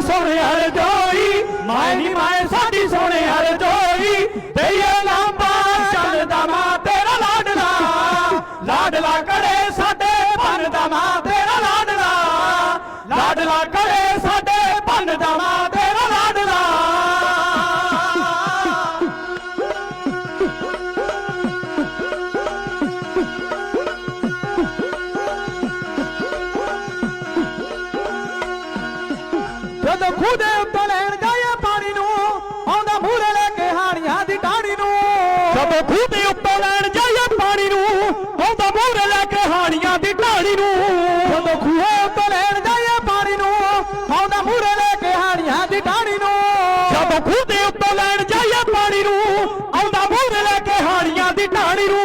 ਸੋਹਣੇ ਹਰ ਜੋਈ। ਮਾਏ ਨੀ ਮਾਏ ਸਾਡੀ ਸੋਹਣੇ ਹਰ ਜੋਈ। ਦਈਏ ਲਾਂਬਾ ਜਦੋਂ ਖੂਹ ਦੇ ਉੱਤੇ ਲੈਣ ਜਾਏ ਪਾਣੀ ਨੂੰ ਆਉਂਦਾ ਮੂਹਰੇ ਲੈ ਕੇ ਹਾਣੀਆਂ ਦੀ ਟਾਣੀ ਨੂੰ। ਜਦੋਂ ਖੂਹ ਦੇ ਉੱਤੋਂ ਲੈਣ ਜਾਈਏ ਪਾਣੀ ਨੂੰ ਆਉਂਦਾ ਮੂਹਰੇ ਲੈ ਕੇ ਹਾਣੀਆਂ ਦੀ ਢਾਣੀ ਨੂੰ। ਜਦੋਂ ਖੂਹੇ ਉੱਤੇ ਲੈਣ ਜਾਏ ਪਾਣੀ ਨੂੰ ਆਉਂਦਾ ਮੂਹਰੇ ਲੈ ਕੇ ਹਾਣੀਆਂ ਦੀ ਟਾਣੀ ਨੂੰ। ਜਦੋਂ ਖੂਹ ਦੇ ਉੱਤੋਂ ਲੈਣ ਜਾਈਏ ਪਾਣੀ ਨੂੰ ਆਉਂਦਾ ਮੂਹਰੇ ਲੈ ਕੇ ਹਾਣੀਆਂ ਦੀ ਢਾਣੀ ਨੂੰ।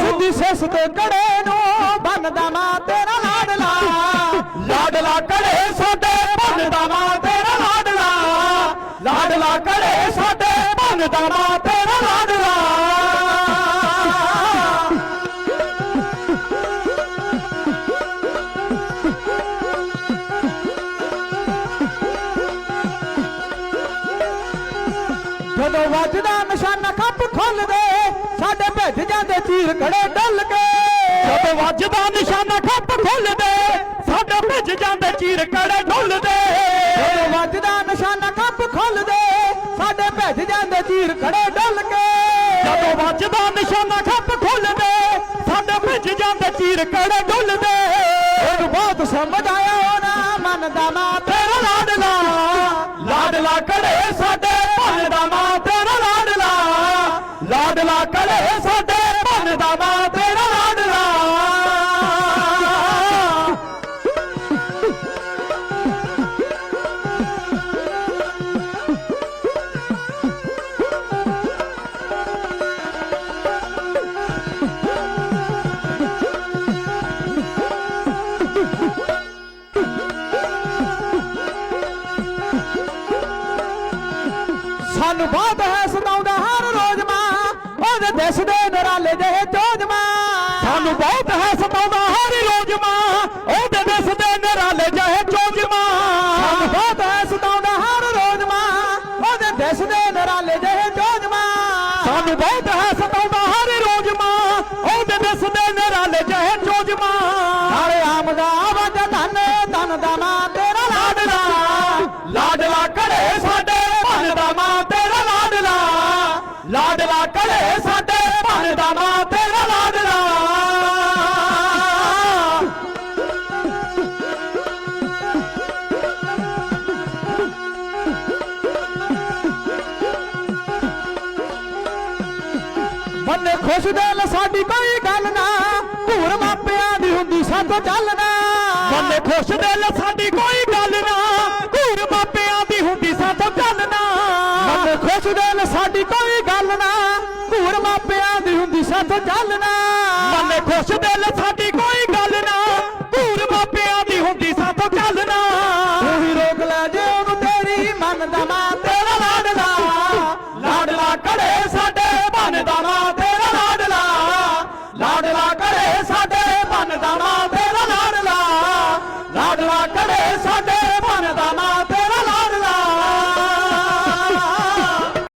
ਸਿੱਧੀ ਸਿਸ ਤੇ ਕੜੇ ਨੂੰ ਬੰਨਦਾ ਮਾਂ ਤੇਰਾ ਲਾਡਲਾ। ਲਾਡਲਾ ਕੜੇ ਕੜੇ ਸਾਡੇ ਭੰਨਦਾ ਮਾਂ ਤੇਰਾ ਲਾਡਲਾ ਜਦੋਂ ਵੱਜਦਾ ਨਿਸ਼ਾਨਾ ਖੱਪ ਖੁੱਲਦੇ, ਸਾਡੇ ਭਿੱਜ ਜਾਂਦੇ ਚੀਰ ਖੜੇ ਡੱਲ ਕੇ। ਜਦੋਂ ਵੱਜਦਾ ਨਿਸ਼ਾਨਾ ਖੱਪ ਖੁੱਲਦੇ, ਸਾਡੇ ਭਿੱਜ ਜਾਂਦੇ ਚੀਰ ਖੜੇ ਢੁੱਲਦੇ ਜਦੋਂ ਵੱਜਦਾ ਨਿਸ਼ਾਨਾ ਖੱਪ ਖੋਲਦੇ ਭਿੱਜ ਜਾਂਦੇ ਚੀਰ ਖੜੇ ਡੱਲ ਕੇ। ਜਦੋਂ ਵੱਜਦਾ ਨਿਸ਼ਾਨਾ ਖੱਪ ਖੁੱਲਦੇ ਸਾਡੇ ਭਿੱਜ ਜਾਂਦੇ ਚੀਰ ਕੜੇ ਢੁੱਲਦੇ ਉਹਨੂੰ ਬਹੁਤ ਸਮਝ ਆਇਆ ਉਹਨਾਂ ਮਨ ਦਾ ਮਾਂ ਤੇਰਾ ਲਾਡਲਾ ਲਾਡਲਾ ਕੜੇ ਸਾਡੇ ਸਾਨੂੰ ਬਹੁਤ ਹੈ ਸਤਾਉਂਦਾ ਹਰ ਰੋਜ਼ ਮਾਂ। ਉਹਦੇ ਦਿਸ ਦੇ ਨਰਾਲੇ ਜਿਹੇ ਚੋਜ ਮਾਂ। ਸਾਨੂੰ ਬਹੁਤ ਹੈ ਸਤਾਉਂਦਾ ਹਰ ਰੋਜ਼ ਮਾਂ। ਉਹਦੇ ਦਿਸ ਦੇ ਨਿਰਾਲੇ ਜਿਹੇ ਚੋਜ ਮਾਂ। ਸਾਨੂੰ ਬਹੁਤ ਹੈ ਸਤਾਉਂਦਾ ਹਰ ਰੋਜ਼ ਮਾਂ। ਉਹਦੇ ਦਿਸ ਦੇ ਨਰਾਲੇ ਜਿਹੇ ਚੋਜ ਮਾਂ। ਸਾਨੂੰ ਬਹੁਤ ਹੈ ਸਤਾਉਂਦਾ ਹਰ ਰੋਜ਼ ਮਾਂ। ਉਹਦੇ ਦਿਸ ਦੇ ਨਿਰਾਲੇ ਜਿਹੇ ਚੋਜ ਮਾਂ। ਨਾਲੇ ਆਮਦਾ ਵਜ ਧਨ ਧਨ ਦਾ ਮਾਂ। ਲਾਡਲਾ ਕਰੇ ਸਾਡੇ ਭੰਨ ਦਾ ਮਾਂ ਤੇਰਾ ਲਾਡਲਾ ਬੰਨੇ ਖੁਸ਼ ਦਿਲ ਸਾਡੀ ਕੋਈ ਗੱਲ ਨਾ ਧੂਰ ਮਾਪਿਆਂ ਦੀ ਹੁੰਦੀ ਸਾਥੋਂ ਚੱਲਣਾ ਬੰਦੇ ਖੁਸ਼ ਦਿਲ ਸਾਡੀ ਕੋਈ ਗੱਲ ਨਾ। ਪੁੱਛਦੇ ਸਾਡੀ ਕੋਈ ਗੱਲ ਨਾ। ਘੂਰ ਮਾਪਿਆਂ ਦੀ ਹੁੰਦੀ ਸਾਥ ਚੱਲਣਾ ਮਨ ਖੁਸ਼ ਦਿਲ ਸਾਡੀ ਕੋਈ ਗੱਲ ਨਾ। ਘੂਰ ਮਾਪਿਆਂ ਦੀ ਹੁੰਦੀ ਸਾਥ ਚੱਲਣਾ ਉਹੀ ਰੋਕ ਲੈ ਜੇ ਉਹਨੂੰ ਤੇਰੀ ਮਨ ਦਾ ਮਾਂ ਤੇਰਾ ਲਾਡਲਾ। ਲਾਡਲਾ ਕੜੇ